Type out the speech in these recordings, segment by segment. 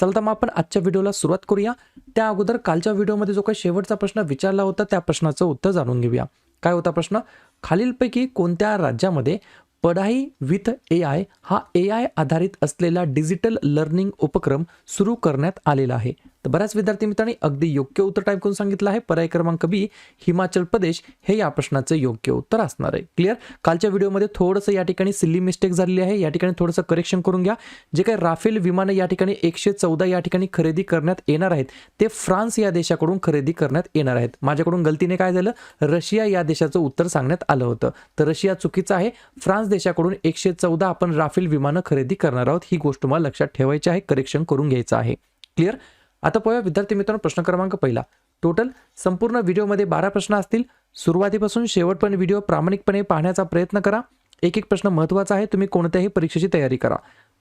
चला तर मग आपण आजच्या व्हिडिओला सुरुवात करूया. त्या अगोदर कालच्या व्हिडिओमध्ये जो काही शेवटचा प्रश्न विचारला होता त्या प्रश्नाचं उत्तर जाणून घेऊया. काय होता प्रश्न? खालीलपैकी कोणत्या राज्यामध्ये पढाई विथ ए आय हा ए आय आधारित असलेला डिजिटल लर्निंग उपक्रम सुरू करण्यात आलेला आहे? तर बऱ्याच विद्यार्थी मित्रांनी अगदी योग्य उत्तर टाईप करून सांगितलं आहे. पर्याय क्रमांक बी हिमाचल प्रदेश हे या प्रश्नाचं योग्य उत्तर असणार आहे. क्लिअर कालच्या व्हिडिओमध्ये थोडंसं या ठिकाणी सिल्ली मिस्टेक झालेली आहे. या ठिकाणी थोडंसं करेक्शन करून घ्या. जे काही राफेल विमानं या ठिकाणी एकशे चौदा या ठिकाणी खरेदी करण्यात येणार आहेत ते फ्रान्स या देशाकडून खरेदी करण्यात येणार आहेत. माझ्याकडून गलतीने काय झालं? रशिया या देशाचं उत्तर सांगण्यात आलं होतं. तर रशिया चुकीचं आहे. फ्रान्स देशाकडून एकशे चौदा आपण राफेल विमानं खरेदी करणार आहोत. ही गोष्ट मला लक्षात ठेवायची आहे. करेक्शन करून घ्यायचं आहे. क्लिअर आता पाहूया विद्यार्थी मित्रांनो प्रश्न क्रमांक पहिला. टोटल संपूर्ण व्हिडिओमध्ये बारा प्रश्न असतील. सुरुवातीपासून शेवटपर्यंत व्हिडिओ प्रामाणिकपणे पाहण्याचा प्रयत्न करा. एक एक प्रश्न महत्त्वाचा आहे तुम्ही कोणत्याही परीक्षेची तयारी करा.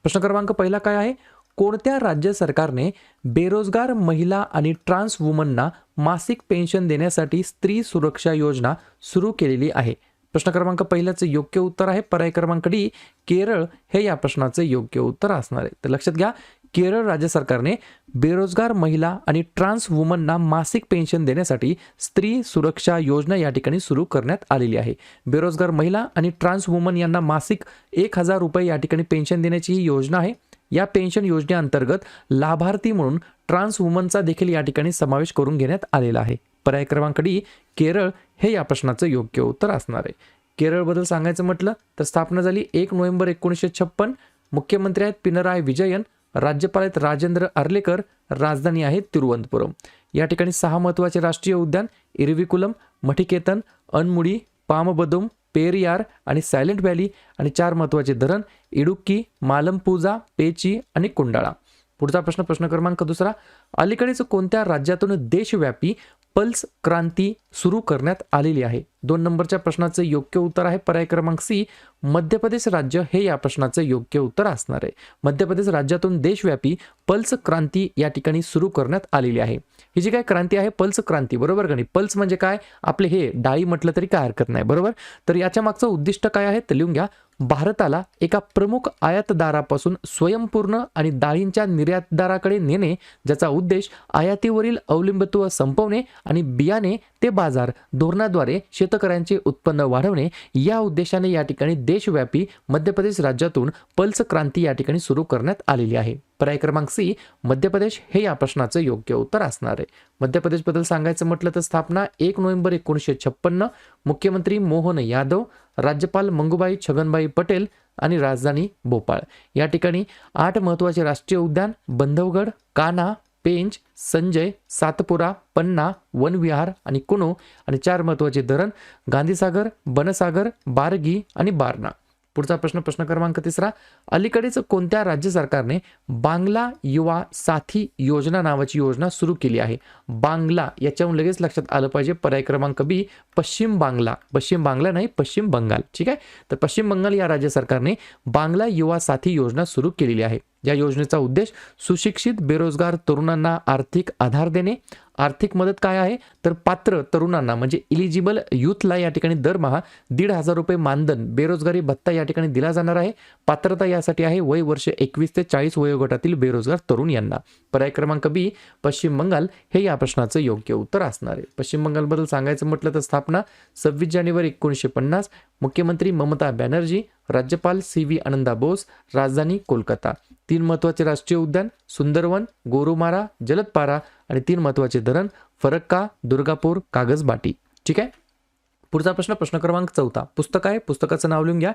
प्रश्न क्रमांक पहिला काय आहे? कोणत्या राज्य सरकारने बेरोजगार महिला आणि ट्रान्स वुमनना मासिक पेन्शन देण्यासाठी स्त्री सुरक्षा योजना सुरू केलेली आहे? प्रश्न क्रमांक पहिल्याचं योग्य उत्तर आहे. पर्याय क्रमांक डी केरळ हे या प्रश्नाचं योग्य उत्तर असणार आहे. तर लक्षात घ्या केरळ राज्य सरकारने बेरोजगार महिला आणि ट्रान्स वुमनना मासिक पेन्शन देण्यासाठी स्त्री सुरक्षा योजना या ठिकाणी सुरू करण्यात आलेली आहे. बेरोजगार महिला आणि ट्रान्स वुमन यांना मासिक एक हजार रुपये या ठिकाणी पेन्शन देण्याची ही योजना आहे. या पेन्शन योजनेअंतर्गत लाभार्थी म्हणून ट्रान्स वुमनचा देखील या ठिकाणी समावेश करून घेण्यात आलेला आहे. पर्याय क्रमांक डी केरळ हे या प्रश्नाचं योग्य उत्तर असणार आहे. केरळबद्दल सांगायचं म्हटलं तर स्थापना झाली एक नोव्हेंबर एकोणीसशे छप्पन. मुख्यमंत्री आहेत पिनराय विजयन. राज्यपाल आहेत राजेंद्र अर्लेकर राजधानी आहे तिरुवनंतपुरम. या ठिकाणी सहा महत्त्वाचे राष्ट्रीय उद्यान इरविकुलम मठिकेतन अनमुडी पामबदुम पेरियार आणि सायलेंट व्हॅली आणि चार महत्त्वाचे धरण इडुक्की मालमपूजा पेची आणि कुंडाळा. पुढचा प्रश्न प्रश्न क्रमांक दुसरा. अलीकडेच कोणत्या राज्यातून देशव्यापी पल्स क्रांती सुरू करण्यात आलेली आहे? दोन नंबरच्या प्रश्नाचं योग्य उत्तर आहे. पर्याय क्रमांक सी मध्य प्रदेश राज्य हे या प्रश्नाचं योग्य उत्तर असणार आहे. मध्य प्रदेश राज्यातून देशव्यापी पल्स क्रांती या ठिकाणी सुरू करण्यात आलेली आहे. ही जी काय क्रांती आहे पल्स क्रांती बरोबर का नाही? पल्स म्हणजे काय? आपले हे डाळी म्हटलं तरी काय हरकत नाही बरोबर? तर याच्या मागचं उद्दिष्ट काय आहे तर लिहून घ्या. भारताला एका प्रमुख आयातदारापासून स्वयंपूर्ण आणि डाळींच्या निर्यातदाराकडे नेणे ज्याचा उद्देश आयातीवरील अवलंबित्व संपवणे आणि बियाणे ते बाजार धोरणाद्वारे शेतकऱ्यांचे उत्पन्न वाढवणे या उद्देशाने या ठिकाणी देशव्यापी मध्य प्रदेश राज्यातून पल्स क्रांती या ठिकाणी सुरू करण्यात आलेली आहे. पर्याय क्रमांक सी मध्य प्रदेश हे या प्रश्नाचं योग्य उत्तर असणार आहे. मध्य प्रदेशबद्दल सांगायचं म्हटलं तर स्थापना एक नोव्हेंबर एकोणीसशे छप्पन्न मुख्यमंत्री मोहन यादव राज्यपाल मंगूबाई छगनबाई पटेल आणि राजधानी भोपाळ. या ठिकाणी आठ महत्त्वाचे राष्ट्रीय उद्यान बंधवगड कान्हा पेंच संजय सातपुरा पन्ना वनविहार आणि कुनो आणि चार महत्त्वाचे धरण गांधीसागर बनसागर बारगी आणि बारणा. पुढचा प्रश्न प्रश्न क्रमांक तिसरा. अलीकडेच कोणत्या राज्य सरकारने बांगला युवा साथी योजना नावाची योजना सुरू केली आहे? बांगला याच्याहून लगेच लक्षात आलं पाहिजे. पर्याय क्रमांक बी पश्चिम बांगला. पश्चिम बांगला नाही पश्चिम बंगाल. ठीक आहे? तर पश्चिम बंगाल या राज्य सरकारने बांगला युवा साथी योजना सुरू केलेली आहे. या योजनेचा उद्देश सुशिक्षित बेरोजगार तरुणांना आर्थिक आधार देणे. आर्थिक मदत काय आहे? तर पात्र तरुणांना म्हणजे इलिजिबल युथला या ठिकाणी दरमहा दीड हजार रुपये मानधन बेरोजगारी भत्ता या ठिकाणी दिला जाणार आहे. पात्रता यासाठी आहे वय वर्ष एकवीस ते चाळीस वयोगटातील बेरोजगार तरुण यांना. पर्याय क्रमांक बी पश्चिम बंगाल हे या प्रश्नाचं योग्य उत्तर असणार आहे. पश्चिम बंगालबद्दल सांगायचं म्हटलं तर स्थापना सव्वीस जानेवारी एकोणीसशे पन्नास मुख्यमंत्री ममता बॅनर्जी राज्यपाल सी व्ही आनंदा बोस राजधानी कोलकाता. तीन महत्त्वाचे राष्ट्रीय उद्यान सुंदरवन गोरुमारा जलदपारा आणि तीन महत्त्वाचे धरण फरक्का दुर्गापूर कागजबाटी. ठीक आहे? पुढचा प्रश्न प्रश्न क्रमांक चौथा. पुस्तक आहे पुस्तकाचं नाव लिहून घ्या.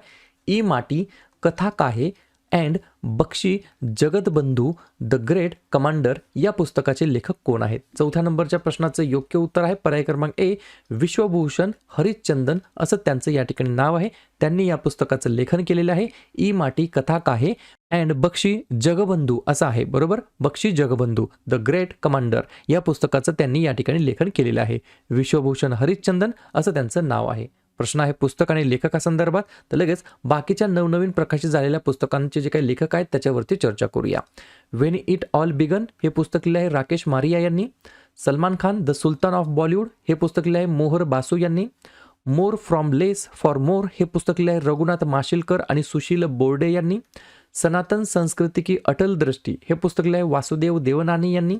E Mati Katha Kahe and Bakshi Jagatbandhu the great commander या पुस्तकाचे लेखक कोण आहेत? चौथ्या नंबरच्या प्रश्नाचं योग्य उत्तर आहे पर्याय क्रमांक ए विश्वभूषण हरिश्चंदन असं त्यांचं या ठिकाणी नाव आहे. त्यांनी या पुस्तकाचं लेखन केलेलं आहे. ई माटी कथा काहे अँड बक्षी जगबंधू असं आहे बरोबर? Bakshi Jagabandhu the great commander या पुस्तकाचं त्यांनी या ठिकाणी लेखन केलेलं आहे. विश्वभूषण हरिश्चंदन असं त्यांचं नाव आहे. प्रश्न आहे पुस्तक आणि लेखकासंदर्भात. तर लगेच बाकीच्या नवनवीन प्रकाशित झालेल्या पुस्तकांचे जे काही लेखक आहेत त्याच्यावरती चर्चा करूया. वेन इट ऑल बिगन हे पुस्तक लिहिलं आहे राकेश मारिया यांनी. Salman Khan the sultan of Bollywood हे पुस्तक लिहिलं आहे मोहर बासू यांनी. More from less for more हे पुस्तक लिहिलं आहे रघुनाथ माशिलकर आणि सुशील बोर्डे यांनी. सनातन संस्कृती की अटल दृष्टी हे पुस्तक लिहिलं आहे वासुदेव देवनानी यांनी.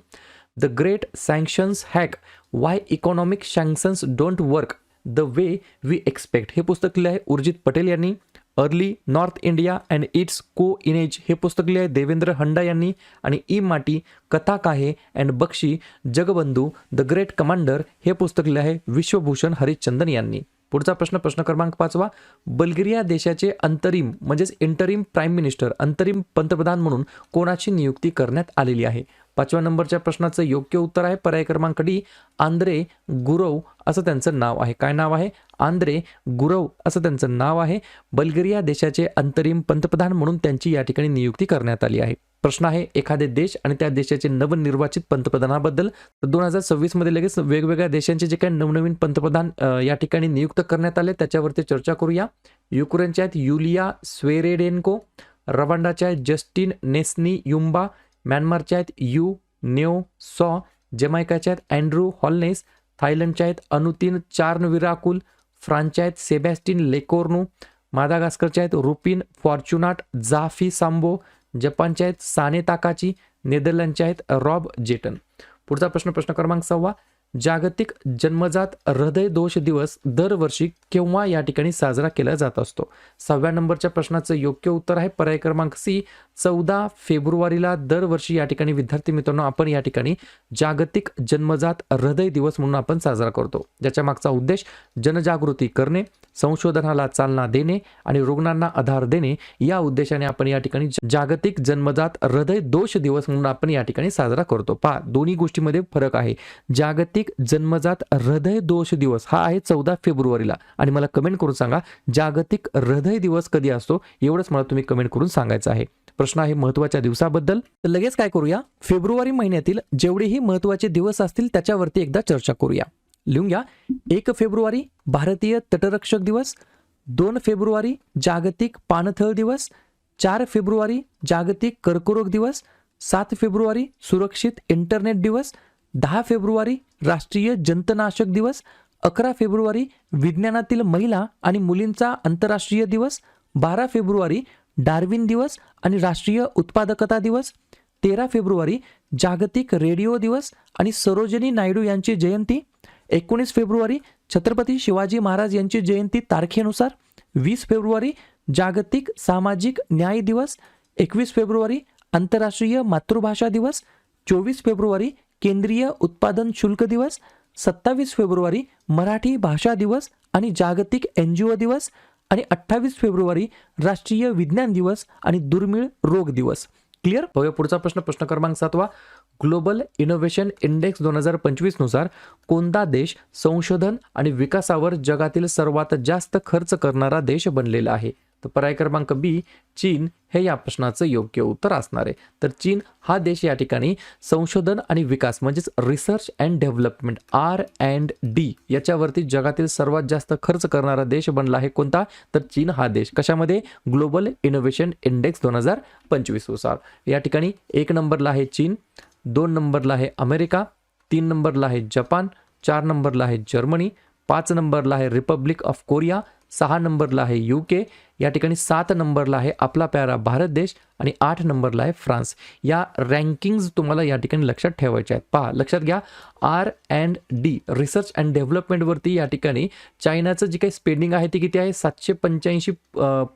The great sanctions hack why economic sanctions don't work the way we expect. हे पुस्तक लिहिलं आहे उर्जित पटेल यांनी. Early north India and its coinage. हे पुस्तक लिहिलं आहे देवेंद्र हंडा यांनी. आणि E Mati Katha Kahe and Bakshi Jagabandhu the great commander. हे पुस्तक लिहिलं आहे विश्वभूषण हरिश्चंदन यांनी. पुढचा प्रश्न प्रश्न क्रमांक पाचवा. बल्गेरिया देशाचे अंतरिम म्हणजेच इंटरिम प्राईम मिनिस्टर अंतरिम पंतप्रधान म्हणून कोणाची नियुक्ती करण्यात आलेली आहे? पाचव्या नंबरच्या प्रश्नाचं योग्य उत्तर आहे. पर्याय क्रमांक डी आंद्रे गुरव असं त्यांचं नाव आहे. काय नाव आहे? आंद्रे गुरव असं त्यांचं नाव आहे. बल्गेरिया देशाचे अंतरिम पंतप्रधान म्हणून त्यांची या ठिकाणी नियुक्ती करण्यात आली आहे. प्रश्न आहे एखादे देश आणि त्या देशाचे नवनिर्वाचित पंतप्रधानाबद्दल. तर दोन हजार सव्वीसमध्ये लगेच वेगवेगळ्या देशांचे जे काही नवनवीन पंतप्रधान या ठिकाणी नियुक्त करण्यात आले त्याच्यावरती चर्चा करूया. युक्रेनच्या आहेत युलिया स्वेरेडेन्को रवांडाच्या आहेत जस्टिन नेस्नी युम्बा म्यानमारच्या आहेत यू न्यू सॉ जमैकाच्या आहेत अँड्रू हॉलनेस थायलंडच्या आहेत अनुतीन चार्नविराकुल फ्रान्सच्या आहेत सेबॅस्टिन लेकोर्नू मादागास्करच्या आहेत रुपिन फॉर्च्युनाट जाफी सांबो जपानच्या आहेत साने ताकाची नेदरलँडच्या आहेत रॉब जेटन. पुढचा प्रश्न प्रश्न क्रमांक सव्वा जागतिक जन्मजात हृदय दोष दिवस दरवर्षी केव्हा या ठिकाणी साजरा केला जात असतो? सहाव्या नंबरच्या प्रश्नाचं योग्य उत्तर आहे पर्याय क्रमांक सी. चौदा फेब्रुवारीला दरवर्षी या ठिकाणी विद्यार्थी मित्रांनो आपण या ठिकाणी जागतिक जन्मजात हृदय दिवस म्हणून आपण साजरा करतो. ज्याच्या मागचा उद्देश जनजागृती करणे संशोधनाला चालना देणे आणि रुग्णांना आधार देणे. या उद्देशाने आपण या ठिकाणी जागतिक जन्मजात हृदय दोष दिवस म्हणून आपण या ठिकाणी साजरा करतो. पहा दोन्ही गोष्टीमध्ये फरक आहे. जागतिक जन्मजात हृदय दोष दिवस हा आहे चौदा फेब्रुवारीला. आणि मला कमेंट करून सांगा जागतिक हृदय दिवस कधी असतो? एवढंच मला तुम्ही कमेंट करून सांगायचं आहे. प्रश्न आहे महत्त्वाच्या दिवसाबद्दल. तर लगेच काय करूया? फेब्रुवारी महिन्यातील जेवढेही महत्त्वाचे दिवस असतील त्याच्यावरती एकदा चर्चा करूया. लिहून घ्या. एक फेब्रुवारी भारतीय तटरक्षक दिवस. दोन फेब्रुवारी जागतिक पाणथळ दिवस. चार फेब्रुवारी जागतिक कर्करोग दिवस. सात फेब्रुवारी सुरक्षित इंटरनेट दिवस. दहा फेब्रुवारी राष्ट्रीय जंतनाशक दिवस अकरा फेब्रुवारी विज्ञानातील महिला आणि मुलींचा आंतरराष्ट्रीय दिवस बारा फेब्रुवारी डार्विन दिवस आणि राष्ट्रीय उत्पादकता दिवस तेरा फेब्रुवारी जागतिक रेडिओ दिवस आणि सरोजिनी नायडू यांची जयंती एकोणीस फेब्रुवारी छत्रपती शिवाजी महाराज यांची जयंती तारखेनुसार वीस फेब्रुवारी जागतिक सामाजिक न्याय दिवस एकवीस फेब्रुवारी आंतरराष्ट्रीय मातृभाषा दिवस चोवीस फेब्रुवारी केंद्रीय उत्पादन शुल्क दिवस सत्तावीस फेब्रुवारी मराठी भाषा दिवस आणि जागतिक एन जी ओ दिवस आणि अठ्ठावीस फेब्रुवारी राष्ट्रीय विज्ञान दिवस आणि दुर्मिळ रोग दिवस. क्लिअर बघूया पुढचा प्रश्न. प्रश्न क्रमांक सातवा. ग्लोबल इनोव्हेशन इंडेक्स दोन हजार पंचवीसनुसार कोणता देश संशोधन आणि विकासावर जगातील सर्वात जास्त खर्च करणारा देश बनलेला आहे? तर पर्याय क्रमांक बी चीन हे या प्रश्नाचं योग्य उत्तर असणार आहे. तर चीन हा देश या ठिकाणी संशोधन आणि विकास म्हणजेच research and development R and D याच्यावरती जगातील सर्वात जास्त खर्च करणारा देश बनला आहे कोणता? तर चीन हा देश. कशामध्ये? ग्लोबल इनोव्हेशन इंडेक्स दोन हजार पंचवीसनुसार या ठिकाणी एक नंबरला आहे चीन दोन नंबरला आहे अमेरिका तीन नंबरला आहे जपान चार नंबरला आहे जर्मनी पाच नंबरला आहे रिपब्लिक ऑफ कोरिया सहा नंबरला आहे यू के या ठिकाणी सात नंबरला आहे आपला प्यारा भारत देश आणि आठ नंबरला आहे फ्रान्स. या रँकिंग्ज तुम्हाला या ठिकाणी लक्षात ठेवायच्या आहेत. पहा लक्षात घ्या. R and D research and डेव्हलपमेंटवरती या ठिकाणी चायनाचं जी काही स्पेंडिंग आहे ती किती आहे? सातशे पंच्याऐंशी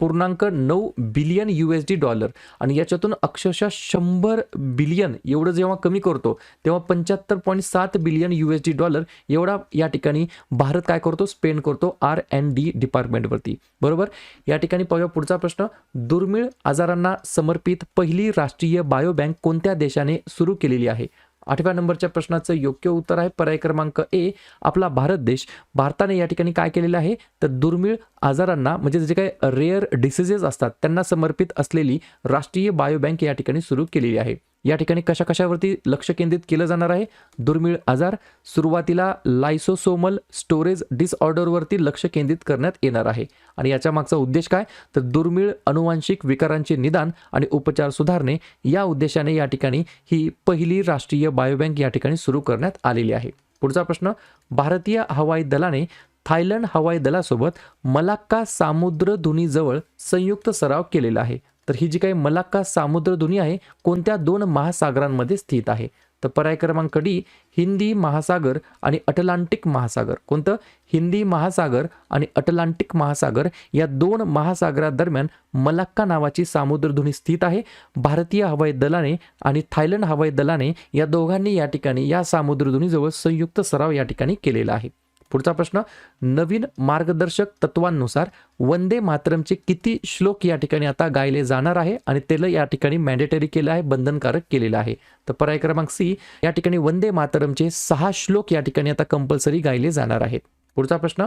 पूर्णांक नऊ billion U S D dollar. आणि याच्यातून अक्षरशः शंभर बिलियन एवढं जेव्हा कमी करतो तेव्हा पंच्याहत्तर पॉईंट सात billion U S D dollar एवढा या ठिकाणी भारत काय करतो? स्पेंड करतो आर अँड डी डिपार्टमेंटवरती. बरोबर? या ठिकाणी ठिकाणी पाहूया. पुढचा प्रश्न दुर्मिळ आजारांना समर्पित पहिली राष्ट्रीय बायो बँक कोणत्या देशाने सुरू केलेली आहे? आठव्या नंबरच्या प्रश्नाचं योग्य उत्तर आहे पर्याय क्रमांक ए आपला भारत देश. भारताने या ठिकाणी काय केलेलं आहे? तर दुर्मिळ आजारांना म्हणजे जे काही रेअर डिसिजेस असतात त्यांना समर्पित असलेली राष्ट्रीय बायो बँक या ठिकाणी सुरू केलेली आहे. या ठिकाणी कशा कशावरती लक्ष केंद्रित केलं जाणार आहे? दुर्मिळ आजार सुरुवातीला लायसोसोमल स्टोरेज डिसऑर्डरवरती लक्ष केंद्रित करण्यात येणार आहे. आणि याच्या मागचा उद्देश काय? तर दुर्मिळ अनुवांशिक विकारांचे निदान आणि उपचार सुधारणे या उद्देशाने या ठिकाणी ही पहिली राष्ट्रीय बायोबँक या ठिकाणी सुरू करण्यात आलेली आहे. पुढचा प्रश्न भारतीय हवाई दलाने थायलंड हवाई दलासोबत मलाक्का सामुद्रधुनीजवळ संयुक्त सराव केलेला आहे. तर ही जी काही मलाक्का सामुद्रधुनी आहे कोणत्या दोन महासागरांमध्ये स्थित आहे? तर पर्याय क्रमांक डी हिंदी महासागर आणि अटलांटिक महासागर. कोणतं? हिंदी महासागर आणि अटलांटिक महासागर या दोन महासागरादरम्यान मलाक्का नावाची सामुद्रधुनी स्थित आहे. भारतीय हवाई दलाने आणि थायलंड हवाई दलाने या दोघांनी या ठिकाणी या सामुद्रधुनीजवळ संयुक्त सराव या ठिकाणी केलेला आहे. पुढचा प्रश्न नवीन मार्गदर्शक तत्वांनुसार वंदे मातरमचे किती श्लोक या ठिकाणी आता गायले जाणार आहे आणि त्याला या ठिकाणी मॅन्डेटरी केलं आहे बंधनकारक केलेलं आहे. तर पर्याय क्रमांक सी या ठिकाणी वंदे मातरमचे सहा श्लोक या ठिकाणी आता कंपल्सरी गायले जाणार आहेत. पुढचा प्रश्न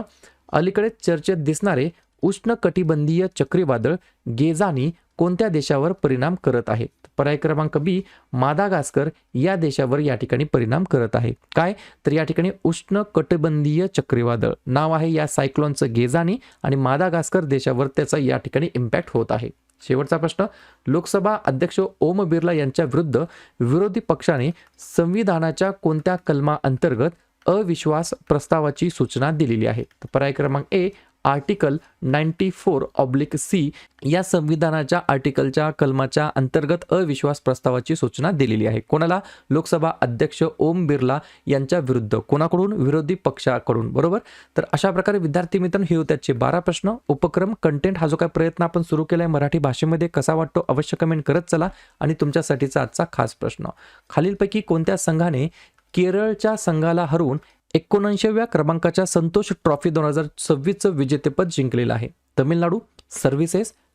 अलीकडे चर्चेत दिसणारे उष्ण कटिबंधीय चक्रीवादळ गेजानी कोणत्या देशावर परिणाम करत आहे पर्याय क्रमांक बी मादागास्कर या देशावर या ठिकाणी परिणाम करत आहे. काय? तर या ठिकाणी उष्ण कटिबंधीय चक्रीवादळ नाव आहे या सायक्लोनचं गेजानी आणि मादागास्कर देशावर त्याचा या ठिकाणी इम्पॅक्ट होत आहे. शेवटचा प्रश्न लोकसभा अध्यक्ष ओम बिर्ला यांच्या विरुद्ध विरोधी पक्षाने संविधानाच्या कोणत्या कलमा अंतर्गत अविश्वास प्रस्तावाची सूचना दिलेली आहे? तर पर्याय क्रमांक A article ninety four oblique C या संविधानाच्या आर्टिकलच्या कलमाच्या अंतर्गत अविश्वास प्रस्तावाची सूचना दिलेली आहे. कोणाला? लोकसभा अध्यक्ष ओम बिर्ला यांच्या विरुद्ध. कोणाकडून? विरोधी पक्षाकडून. बरोबर? तर अशा प्रकारे विद्यार्थी मित्रांनो हे होत्याचे बारा प्रश्न. उपक्रम कंटेंट हा जो काय प्रयत्न आपण सुरू केला आहे मराठी भाषेमध्ये कसा वाटतो? अवश्य कमेंट करत चला. आणि तुमच्यासाठीचा आजचा खास प्रश्न. खालीलपैकी कोणत्या संघाने केरळच्या संघाला हरवून एकोणऐंशीव्या क्रमांकाच्या संतोष ट्रॉफी दोन हजार सव्वीसचं विजेतेपद जिंकलेलं आहे. तमिळनाडू सर्व्हिसेस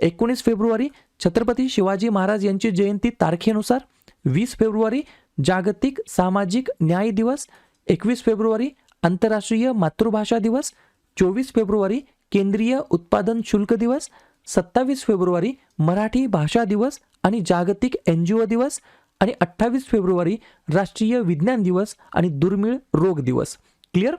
एकोणीस फेब्रुवारी छत्रपती शिवाजी महाराज यांची जयंती तारखेनुसार वीस फेब्रुवारी जागतिक सामाजिक न्याय दिवस एकवीस फेब्रुवारी आंतरराष्ट्रीय मातृभाषा दिवस चोवीस फेब्रुवारी केंद्रीय उत्पादन शुल्क दिवस सत्तावीस फेब्रुवारी मराठी भाषा दिवस आणि जागतिक एन जी ओ दिवस आणि अठ्ठावीस फेब्रुवारी राष्ट्रीय विज्ञान दिवस आणि दुर्मिळ रोग दिवस. क्लिअर?